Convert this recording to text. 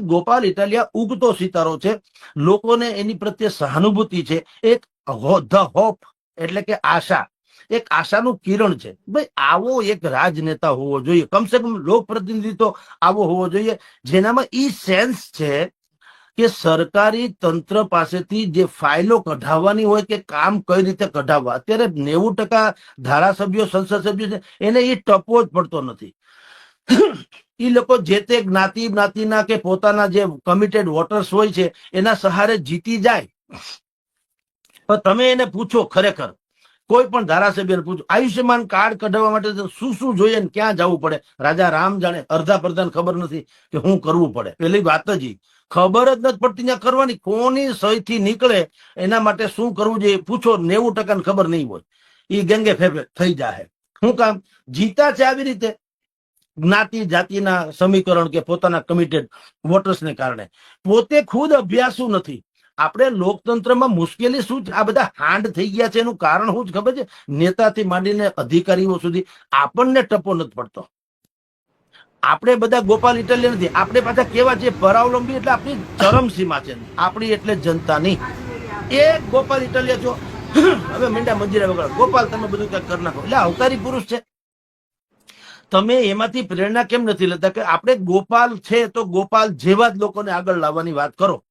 ગોપાલ ઇટાલિયા ઉગતો સિતારો છે. લોકોને એની પ્રત્યે સહાનુભૂતિ છે. એક ધ હોપ એટલે કે આશા. એક આશાનું કિરણ છે. ભાઈ, આવો એક રાજનેતા હોવો જોઈએ. કમસે કમ લોકપ્રતિનિધિ તો આવો હોવો જોઈએ. જેનામાં ઈ સેન્સ છે કે સરકારી તંત્ર પાસેથી જે ફાઇલો કઢાવવાની હોય કે કામ કઈ રીતે કઢાવવા. અત્યારે નેવું ટકા ધારાસભ્યો, સંસદ સભ્યો છે. એને એ ટપવો જ પડતો નથી. એ લોકો જે તે જ્ઞાતિ જ્ઞાતિના કે પોતાના જે કમિટેડ વોટર્સ હોય છે, એના સહારે જીતી જાય. તમે એને પૂછો ખરેખર, કોઈ પણ ધારાસભ્યને પૂછો, આયુષ્યમાન કાર્ડ કઢાવવા માટે શું શું જોઈએ ને ક્યાં જવું પડે? રાજા રામ જાણે અર્ધા પ્રધાન ખબર નથી કે શું કરવું પડે. પેલી વાત જ ખબર જ નથી પડતી ત્યાં કરવાની. કોની સહીથી નીકળે, એના માટે શું કરવું જોઈએ પૂછો. નેવું ટકાને ખબર નહીં હોય. એ ગંગે ફેફે થઈ જાય શું કામ? જીતા છે આવી રીતે. જ્ઞાતિ જાતિના સમીકરણ કે પોતાના કમિટેડ વોટર્સને કારણે. પોતે ખુદ અભ્યાસુ નથી. આપણે લોકતંત્રમાં મુશ્કેલી શું આ બધા હાંડ થઈ ગયા છે એનું કારણ શું ખબર છે? નેતાથી માંડીને અધિકારીઓ સુધી આપણને ટપો નથી પડતો. આપણે બધા ગોપાલ ઇટાલિયન નથી. આપણે પાછા કેવા છે પરાવલંબી એટલે આપણી ચરમસીમા છે. આપણી એટલે જનતાની. એ ગોપાલ ઇટલિયા છો. હવે મીંડા મંજીરા વગર ગોપાલ, તમે બધું કઈ કરી નાખો. એટલે અવતારી પુરુષ છે. તમે એમાંથી પ્રેરણા કેમ નથી લેતા? કે આપણે ગોપાલ છે તો ગોપાલ જેવા જ લોકોને આગળ લાવવાની વાત કરો.